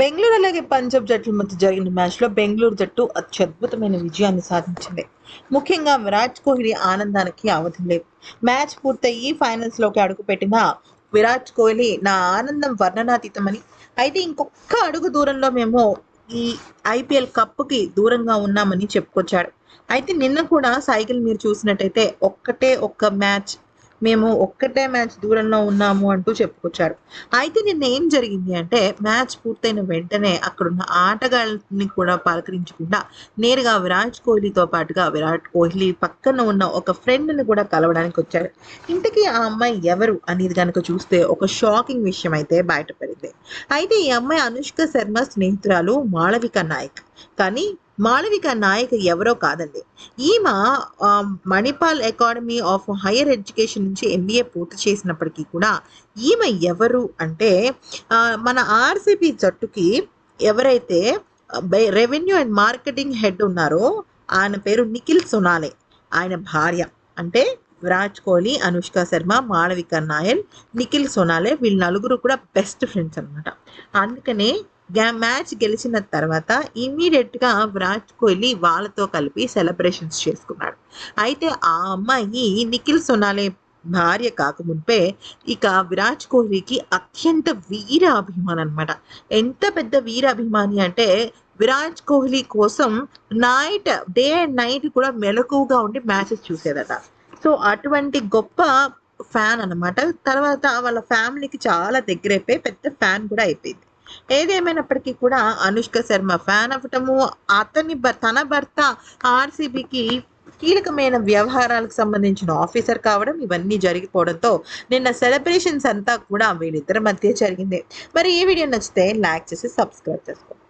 బెంగళూరు అలాగే పంజాబ్ జట్ల మధ్య జరిగిన మ్యాచ్లో బెంగళూరు జట్టు అత్యద్భుతమైన విజయాన్ని సాధించింది. ముఖ్యంగా విరాట్ కోహ్లీ ఆనందానికి అవధి లేదు. మ్యాచ్ పూర్తయి ఫైనల్స్లోకి అడుగుపెట్టిన విరాట్ కోహ్లీ నా ఆనందం వర్ణనాతీతమని. అయితే ఇంకొక అడుగు దూరంలో మేము ఈ ఐపీఎల్ కప్పుకి దూరంగా ఉన్నామని చెప్పుకొచ్చాడు. అయితే నిన్న కూడా సైకిల్ మీరు చూసినట్టయితే ఒక్కటే ఒక్క మ్యాచ్ మేము ఒక్కటే మ్యాచ్ దూరంలో ఉన్నాము అంటూ చెప్పుకొచ్చాడు అయితే నిన్న ఏం జరిగింది అంటే మ్యాచ్ పూర్తయిన వెంటనే అక్కడున్న ఆటగాళ్ళని కూడా పలకరించకుండా నేరుగా విరాట్ కోహ్లీతో పాటుగా విరాట్ కోహ్లీ పక్కన ఉన్న ఒక ఫ్రెండ్ని కూడా కలవడానికి వచ్చాడు ఇంతకీ ఆ అమ్మాయి ఎవరు అనేది కనుక చూస్తే ఒక షాకింగ్ విషయం అయితే బయటపడింది. అయితే ఈ అమ్మాయి అనుష్క శర్మ స్నేహితురాలు మాళవిక నాయక్. కానీ మాళవిక నాయక్ ఎవరో కాదండి. ఈమె Manipal academy of higher education నుంచి ఎంబీఏ పూర్తి చేసినప్పటికీ కూడా ఈమె ఎవరు అంటే మన ఆర్సీబీ జట్టుకి ఎవరైతే రెవెన్యూ అండ్ మార్కెటింగ్ హెడ్ ఉన్నారో ఆయన పేరు నిఖిల్ సొనాలే. ఆయన భార్య అంటే విరాట్ కోహ్లీ అనుష్క శర్మ మాళవిక నాయర్ నిఖిల్ సోనాలే వీళ్ళు నలుగురు కూడా బెస్ట్ ఫ్రెండ్స్ అన్నమాట. అందుకనే మ్యాచ్ గెలిచిన తర్వాత ఇమీడియట్గా విరాట్ కోహ్లీ వాళ్ళతో కలిపి సెలబ్రేషన్స్ చేసుకున్నాడు. అయితే ఆ అమ్మాయి నిఖిల్ సొనాలే భార్య కాకముందే ఇక విరాట్ కోహ్లీకి అత్యంత వీర అభిమానం అనమాట ఎంత పెద్ద వీర అభిమాని అంటే విరాట్ కోహ్లీ కోసం నైట్ డే అండ్ నైట్ కూడా మెలకువగా ఉండి మ్యాచెస్ చూసేదట. సో అటువంటి గొప్ప ఫ్యాన్ అన్నమాట. తర్వాత వాళ్ళ ఫ్యామిలీకి చాలా దగ్గరైపోయి పెద్ద ఫ్యాన్ కూడా అయిపోయింది. ఏదేమైనప్పటికీ కూడా అనుష్క శర్మ ఫ్యాన్ అవ్వటము అతని తన భర్త ఆర్సీబీకి కీలకమైన వ్యవహారాలకు సంబంధించిన ఆఫీసర్ కావడం ఇవన్నీ జరిగిపోవడంతో నిన్న సెలబ్రేషన్స్ అంతా కూడా వీళ్ళిద్దరి మధ్య జరిగింది. మరి ఈ వీడియో నచ్చితే లైక్ చేసి సబ్స్క్రైబ్ చేసుకోండి.